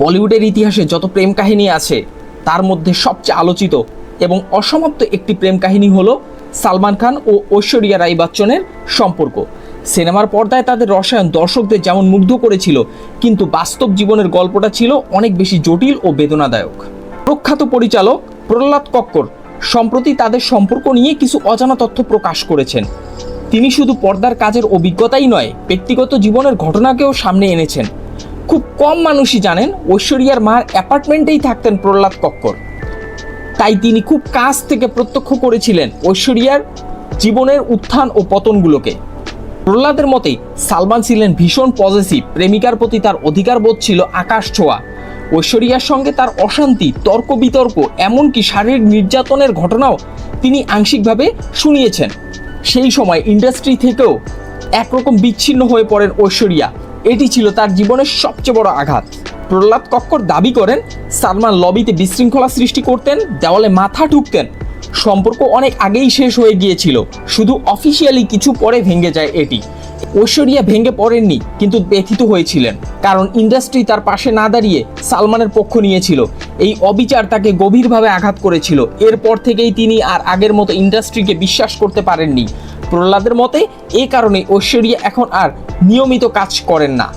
বলিউডের ইতিহাসে যত প্রেম কাহিনী আছে, তার মধ্যে সবচেয়ে আলোচিত এবং অসমাপ্ত একটি প্রেম কাহিনী হলো সালমান খান ও ঐশ্বরিয়া রাই বচ্চনের সম্পর্ক। সিনেমার পর্দায় তাদের রসায়ন দর্শকদের যেমন মুগ্ধ করেছিল, কিন্তু বাস্তব জীবনের গল্পটা ছিল অনেক বেশি জটিল ও বেদনাদায়ক। প্রখ্যাত পরিচালক প্রহ্লাদ কক্কর সম্প্রতি তাদের সম্পর্ক নিয়ে কিছু অজানা তথ্য প্রকাশ করেছেন। তিনি শুধু পর্দার কাজের অভিজ্ঞতাই নয়, ব্যক্তিগত জীবনের ঘটনাকেও সামনে এনেছেন। খুব কম মানুষই জানেন ঐশ্বরিয়ার মার অ্যাপার্টমেন্টেই থাকতেন প্রহ্লাদ কক্কর। তাই তিনি খুব কাছ থেকে প্রত্যক্ষ করেছিলেন ঐশ্বরিয়ার জীবনের উত্থান ও পতনগুলোকে। প্রহ্লাদের মতে, সালমান ছিলেন ভীষণ পজিটিভ প্রেমিকার প্রতি তার অধিকার বোধ ছিল আকাশ ছোঁয়া। ঐশ্বরিয়ার সঙ্গে তার অশান্তি তর্ক বিতর্ক এমনকি শারীরিক নির্যাতনের ঘটনাও তিনি আংশিকভাবে শুনিয়েছেন। সেই সময় ইন্ডাস্ট্রি থেকেও একরকম বিচ্ছিন্ন হয়ে পড়েন ঐশ্বরিয়া। এটি ছিল তার জীবনের সবচেয়ে বড় আঘাত। প্রহ্লাদ কক্কর দাবি করেন, সালমান লবিতে বিশৃঙ্খলা সৃষ্টি করতেন, দেওয়ালে মাথা ঠুকতেন। সম্পর্ক অনেক আগেই শেষ হয়ে গিয়েছিল, শুধু অফিসিয়ালি কিছু পরে ভেঙে যায় এটি। ঐশ্বরিয়া ভেঙে পড়েননি, কিন্তু ব্যথিত হয়েছিলেন, কারণ ইন্ডাস্ট্রি তার পাশে না দাঁড়িয়ে সালমানের পক্ষ নিয়েছিল। এই অবিচার তাকে গভীরভাবে আঘাত করেছিল, এরপর থেকেই তিনি আর আগের মতো ইন্ডাস্ট্রিকে বিশ্বাস করতে পারেননি। প্রহ্লাদের মতে এ কারণে ঐশ্বরিয়া এখন আর নিয়মিত কাজ করেন না।